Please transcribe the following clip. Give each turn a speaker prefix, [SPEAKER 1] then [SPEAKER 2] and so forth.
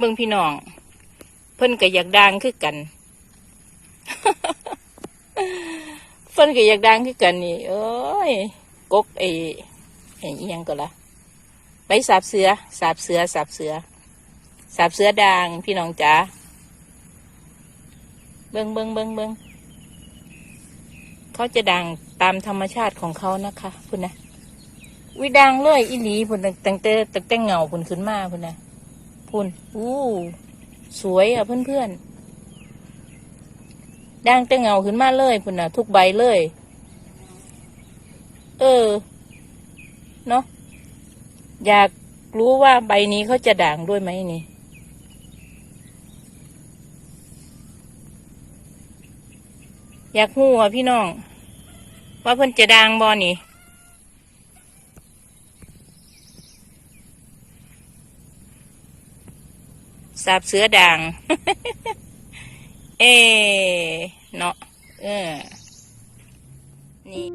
[SPEAKER 1] เบิ่งพี่น้อง เพิ่นก็อยากดังคือกัน เพิ่นก็อยากดังคือกันนี่โอ้ยกกไอ้ไอ้อิหยังก็ละไปสาบเสือสาบเสือสาบเสือสาบเสือดังพี่น้องจ๋าเบิ่งเบิ่งเบิ่งเบิ่งเขาจะดังตามธรรมชาติของเขานะคะพุ่นะวิดังเลยอีหลีพุ่นตั้งตั้งแต่ตั้งแต่เงาพุ่นขึ้นมาพุ่นนะ พุ่นอู้สวยอะเพื่อนเพื่อนดังแต่เงาขึ้นมาเลยพุ่นนะทุกใบเลย เออ เนาะอยากรู้ว่าใบนี้เขาจะด่างด้วยไหมนี่ อยากหูอะพี่น้อง ว่าเพิ่นจะด่างบอนี่ สาบเสือด่าง เอเนาะเออนี่